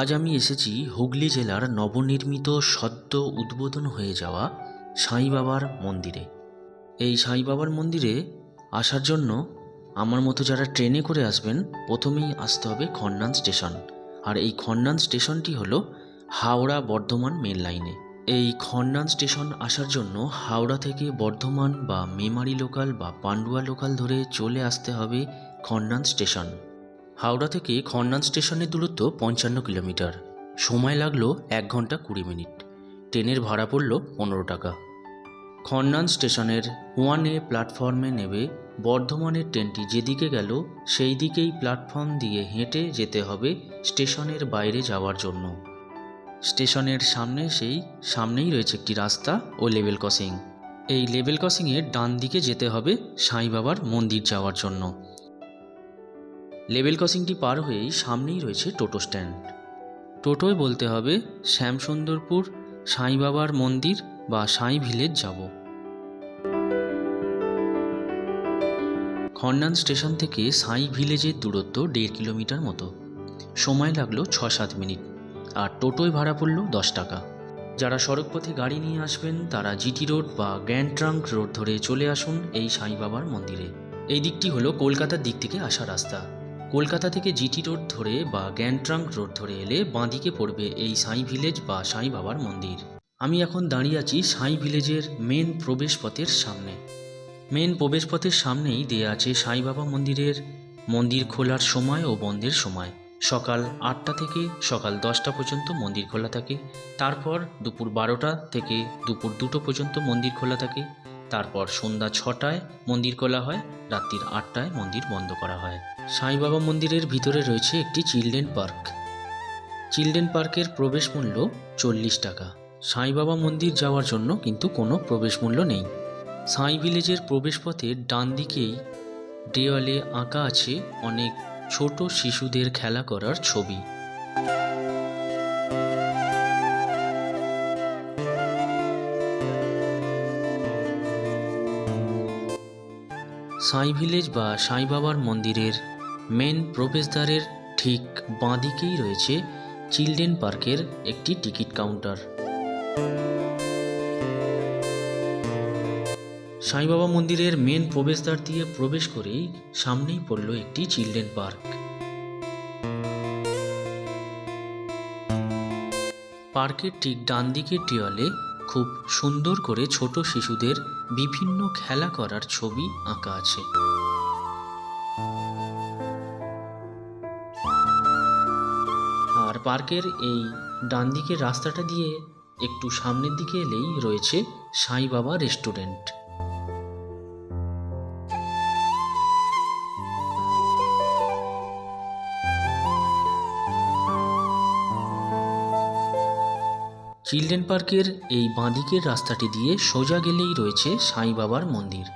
আজ আমি এসেছি হুগলি জেলার নবনির্মিত সদ্য উদ্বোধন হয়ে যাওয়া সাই বাবার মন্দিরে। এই সাই বাবার মন্দিরে আসার জন্য আমার মতো যারা ট্রেনে করে আসবেন, প্রথমেই আসতে হবে খন্নান স্টেশন। আর এই খন্নান স্টেশনটি হলো হাওড়া বর্ধমান মেন লাইনে এই খন্নান স্টেশন আসার জন্য হাওড়া থেকে বর্ধমান বা মেমারি লোকাল বা পান্ডুয়া লোকাল ধরে চলে আসতে হবে খন্নান স্টেশন। হাওড়া থেকে খন্নান স্টেশনের দূরত্ব পঞ্চান্ন কিলোমিটার। সময় লাগল এক ঘণ্টা কুড়ি মিনিট। ট্রেনের ভাড়া পড়ল পনেরো টাকা। খন্নান স্টেশনের ওয়ান এ প্ল্যাটফর্মে নেবে বর্ধমানের ট্রেনটি। যেদিকে গেল, সেই দিকেই প্ল্যাটফর্ম দিয়ে হেঁটে যেতে হবে স্টেশনের বাইরে যাওয়ার জন্য। স্টেশনের সামনে সেই, সামনেই রয়েছে একটি রাস্তা ও লেভেল ক্রসিং। এই লেভেল ক্রসিংয়ের ডান দিকে যেতে হবে সাই বাবার মন্দির যাওয়ার জন্য। লেভেল ক্রসিংটি পার হয়েই সামনেই রয়েছে টোটো স্ট্যান্ড। টোটোয় বলতে হবে, শ্যামসুন্দরপুর সাঁই বাবার মন্দির বা সাঁই ভিলেজ যাব। খন্নান স্টেশন থেকে সাঁই ভিলেজের দূরত্ব দেড় কিলোমিটার মতো। সময় লাগল ছ সাত মিনিট, আর টোটোয় ভাড়া পড়ল দশ টাকা। যারা সড়কপথে গাড়ি নিয়ে আসবেন, তারা জিটি রোড বা গ্র্যান্ড ট্রাঙ্ক রোড ধরে চলে আসুন এই সাঁই বাবার মন্দিরে। এই দিকটি হলো কলকাতার দিক থেকে আসা রাস্তা। কলকাতা থেকে জিটি রোড ধরে বা গ্র্যান্ড ট্রাঙ্ক রোড ধরে এলে বাঁদিকে পড়বে এই সাই ভিলেজ বা সাই বাবার মন্দির। আমি এখন দাঁড়িয়ে আছি সাই ভিলেজের মেন প্রবেশপথের সামনে। মেন প্রবেশপথের সামনেই দেয়া আছে সাঁই বাবা মন্দিরের মন্দির খোলার সময় ও বন্ধের সময়। সকাল আটটা থেকে সকাল দশটা পর্যন্ত মন্দির খোলা থাকে। তারপর দুপুর বারোটা থেকে দুপুর দুটো পর্যন্ত মন্দির খোলা থাকে। তারপর সন্ধ্যা ছটায় মন্দির খোলা হয় রাত্রির আটটায় মন্দির বন্ধ করা হয়। সাই বাবা মন্দিরের ভিতরে রয়েছে একটি চিলড্রেন পার্ক। চিলড্রেন পার্কের প্রবেশ মূল্য চল্লিশ টাকা। সাই বাবা মন্দির যাওয়ার জন্য কিন্তু কোনো প্রবেশ মূল্য নেই। সাই ভিলেজের প্রবেশপথের ডান দিকেই দেওয়ালে আঁকা আছে অনেক ছোট শিশুদের খেলা করার ছবি। সাই ভিলেজ বা সাই বাবার মন্দিরের মেন প্রবেশদ্বারের ঠিক বাঁদিকেই রয়েছে চিলড্রেন পার্কের একটি টিকিট কাউন্টার। সাই বাবা মন্দিরের মেন প্রবেশদ্বার দিয়ে প্রবেশ করেই সামনেই পড়ল একটি চিলড্রেন পার্ক। পার্কের ঠিক ডান দিকের দেওয়ালে খুব সুন্দর করে ছোট শিশুদের বিভিন্ন খেলা করার ছবি আঁকা আছে। আর পার্কের এই ডান দিকের রাস্তাটা দিয়ে একটু সামনের দিকে এলেই রয়েছে সাই বাবা রেস্টুরেন্ট। চিলড্রেন পার্কের এই বাঁদিকের রাস্তাটি দিয়ে সোজা গেলেই রয়েছে সাই বাবার মন্দির।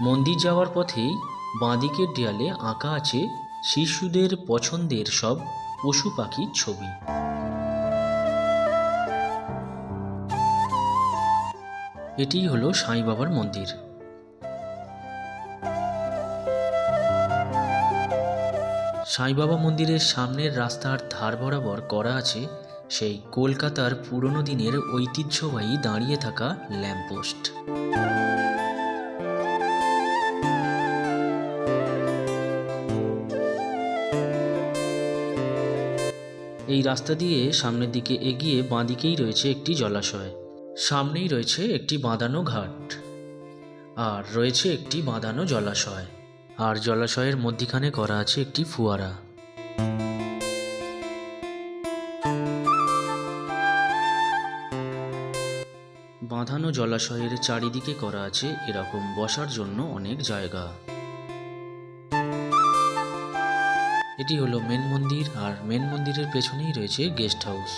মন্দির যাওয়ার পথেই বাঁদিকের দেয়ালে আঁকা আছে শিশুদের পছন্দের সব পশু পাখির ছবি। এটিই হলো সাই বাবার মন্দির। সাই বাবা মন্দিরের সামনের রাস্তার ধার বরাবর করা আছে সেই কলকাতার পুরনো দিনের ঐতিহ্যবাহী দাঁড়িয়ে থাকা ল্যাম্পপোস্ট। এই রাস্তা দিয়ে সামনের দিকে এগিয়ে বাঁদিকেই রয়েছে একটি জলাশয়। সামনেই রয়েছে একটি বাঁধানো ঘাট। আর রয়েছে একটি বাঁধানো জলাশয়। আর জলাশয়ের মধ্যিখানে করা আছে একটি ফুয়ারা। জলাশয়ের চারিদিকে করা আছে এরকম বসার জন্য অনেক জায়গা। এটি হলো মেন মন্দির, আর মেন মন্দিরের পেছনেই রয়েছে গেস্ট হাউস।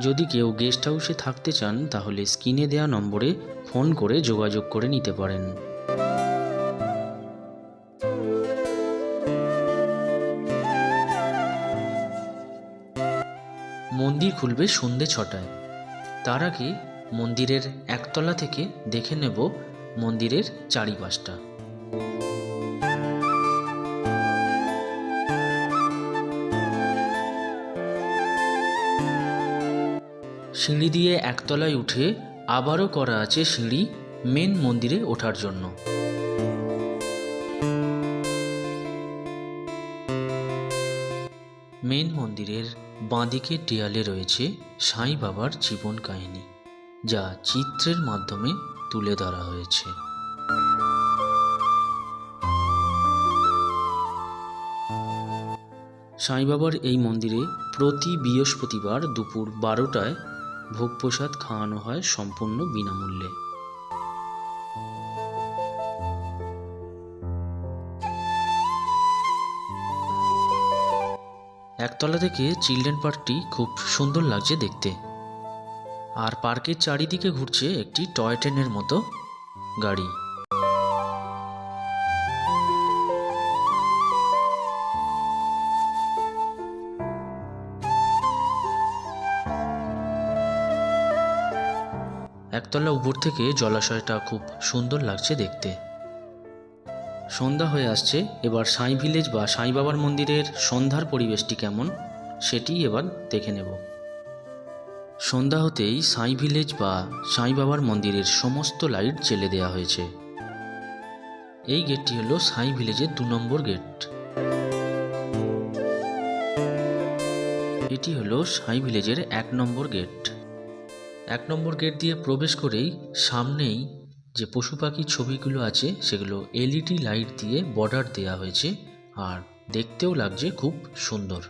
যদি কেউ গেস্ট হাউসে থাকতে চান, তাহলে স্ক্রিনে দেওয়া নম্বরে ফোন করে যোগাযোগ করে নিতে পারেন। মন্দির খুলবে সন্ধে ছটায়। তার আগে মন্দিরের একতলা থেকে দেখে নেব মন্দিরের চারিপাশটা। সিঁড়ি দিয়ে একতলায় উঠে আবারও করা আছে সিঁড়ি মেন মন্দিরে ওঠার জন্য। মেন মন্দিরের বাঁদিকের দেয়ালে রয়েছে সাই বাবার জীবন কাহিনী। যা চিত্রের মাধ্যমে তুলে ধরা হয়েছে। সাই বাবার এই মন্দিরে প্রতি বৃহস্পতিবার দুপুর বারোটায় ভোগ প্রসাদ খাওয়ানো হয় সম্পূর্ণ বিনামূল্যে। একতলা থেকে চিলড্রেন পার্কটি খুব সুন্দর লাগছে দেখতে। আর পার্কের চারিদিকে ঘুরছে একটি টয় ট্রেনের মতো গাড়ি। একতলা উপর থেকে জলাশয়টা খুব সুন্দর লাগছে দেখতে। সন্ধ্যা হয়ে আসছে, এবার সাই ভিলেজ বা সাই বাবার মন্দিরের সন্ধ্যার পরিবেশটি কেমন সেটি এবার দেখে নেব। সন্ধ্যা হতেই সাই ভিলেজ বা সাই বাবার মন্দিরের সমস্ত লাইট জেলে দেওয়া হয়েছে। এই গেটটি হলো সাঁই ভিলেজের দু নম্বর গেট। এটি হলো সাই ভিলেজের এক নম্বর গেট। এক নম্বর গেট দিয়ে প্রবেশ করেই সামনেই যে পশু পাখির ছবিগুলো আছে, সেগুলো এলইডি লাইট দিয়ে বর্ডার দেওয়া হয়েছে, আর দেখতেও লাগছে খুব সুন্দর।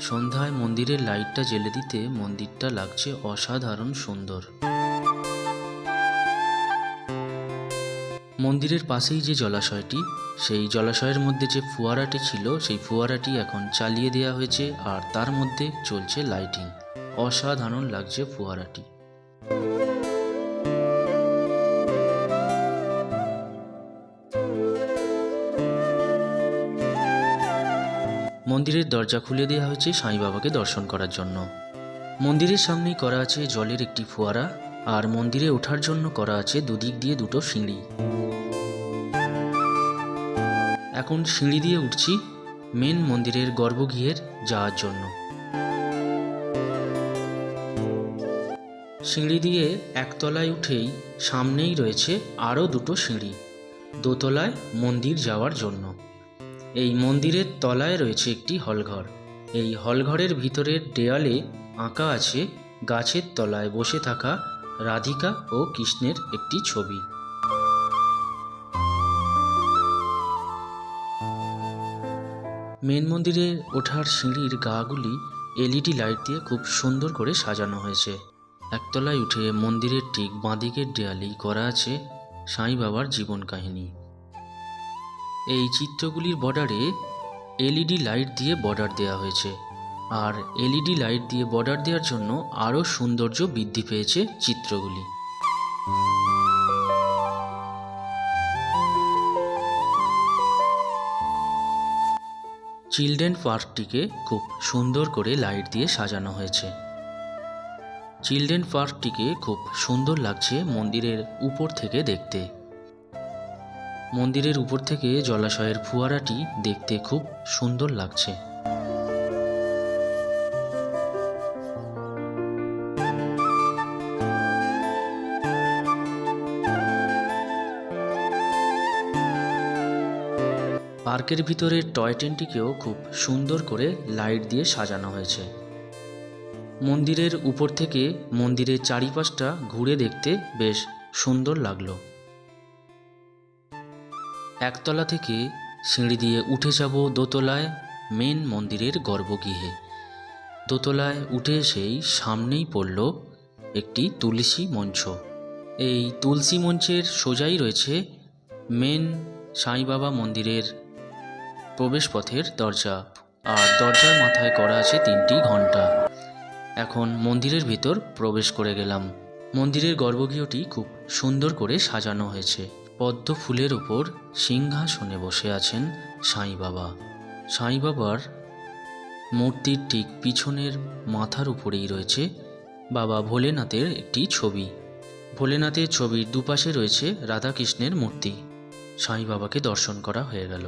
সন্ধ্যায় মন্দিরের লাইটটা জ্বেলে দিতে মন্দিরটা লাগছে অসাধারণ সুন্দর। মন্দিরের পাশেই যে জলাশয়টি, সেই জলাশয়ের মধ্যে যে ফুয়ারাটি ছিল, সেই ফুয়ারাটি এখন চালিয়ে দেওয়া হয়েছে আর তার মধ্যে চলছে লাইটিং অসাধারণ লাগছে ফোয়ারাটি। মন্দিরের দরজা খুলে দেওয়া হয়েছে সাই বাবাকে দর্শন করার জন্য। মন্দিরের সামনেই করা আছে জলের একটি ফোয়ারা, আর মন্দিরে ওঠার জন্য করা আছে দুদিক দিয়ে দুটো সিঁড়ি। এখন সিঁড়ি দিয়ে উঠছি মেন মন্দিরের গর্ভগৃহের যাওয়ার জন্য। সিঁড়ি দিয়ে একতলায় উঠেই সামনেই রয়েছে আরও দুটো সিঁড়ি, দোতলায় মন্দির যাওয়ার জন্য। এই মন্দিরের তলায় রয়েছে একটি হলঘর। এই হলঘরের ভিতরের দেয়ালে আঁকা আছে গাছের তলায় বসে থাকা রাধিকা ও কৃষ্ণের একটি ছবি। মেন মন্দিরে ওঠার সিঁড়ির গাগুলি এলইডি লাইট দিয়ে খুব সুন্দর করে সাজানো হয়েছে। একতলায় উঠে মন্দিরের ঠিক বাঁদিকের দেয়ালেই করা আছে সাঁই বাবার জীবন কাহিনী। এই চিত্রগুলির বর্ডারে এলইডি লাইট দিয়ে বর্ডার দেওয়া হয়েছে। আর এলইডি লাইট দিয়ে বর্ডার দেওয়ার জন্য আরও সৌন্দর্য বৃদ্ধি পেয়েছে চিত্রগুলি। চিলড্রেন পার্কটিকে খুব সুন্দর করে লাইট দিয়ে সাজানো হয়েছে। চিলড্রেন পার্কটিকে খুব সুন্দর লাগছে মন্দিরের উপর থেকে দেখতে। মন্দিরের উপর থেকে জলাশয়ের ফুয়ারাটি দেখতে খুব সুন্দর লাগছে। পার্কের ভিতরে টয় ট্রেনটিকেও খুব সুন্দর করে লাইট দিয়ে সাজানো হয়েছে। মন্দিরের উপর থেকে মন্দিরের চারিপাশটা ঘুরে দেখতে বেশ সুন্দর লাগল। একতলা থেকে সিঁড়ি দিয়ে উঠে যাব দোতলায় মেন মন্দিরের গর্ভগৃহে। দোতলায় উঠে এসেই সামনেই পড়ল একটি তুলসী মঞ্চ। এই তুলসী মঞ্চের সোজাই রয়েছে মেন সাই বাবা মন্দিরের প্রবেশপথের দরজা আর দরজার মাথায় করা আছে তিনটি ঘণ্টা এখন মন্দিরের ভিতর প্রবেশ করে গেলাম। মন্দিরের গর্ভগৃহটি খুব সুন্দর করে সাজানো হয়েছে। পদ্ম ফুলের ওপর সিংহাসনে বসে আছেন সাই বাবা। সাই বাবার মূর্তির ঠিক পিছনের মাথার উপরেই রয়েছে বাবা ভোলেনাথের একটি ছবি। ভোলেনাথের ছবির দুপাশে রয়েছে রাধাকৃষ্ণের মূর্তি। সাই বাবাকে দর্শন করা হয়ে গেল।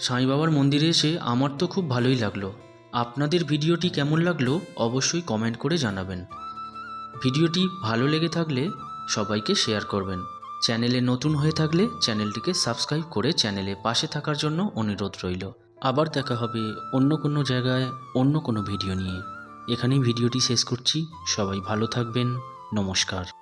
সাই বাবার মন্দিরে এসে আমার তো খুব ভালোই লাগল। আপনাদের ভিডিওটি কেমন লাগল অবশ্যই কমেন্ট করে জানাবেন। ভিডিওটি ভালো লেগে থাকলে সবাইকে শেয়ার করবেন। চ্যানেলে নতুন হয়ে থাকলে চ্যানেলটিকে সাবস্ক্রাইব করে চ্যানেলে পাশে থাকার জন্য অনুরোধ রইল। আবার দেখা হবে অন্য কোনো জায়গায়, অন্য কোনো ভিডিও নিয়ে। এখানেই ভিডিওটি শেষ করছি। সবাই ভালো থাকবেন। নমস্কার।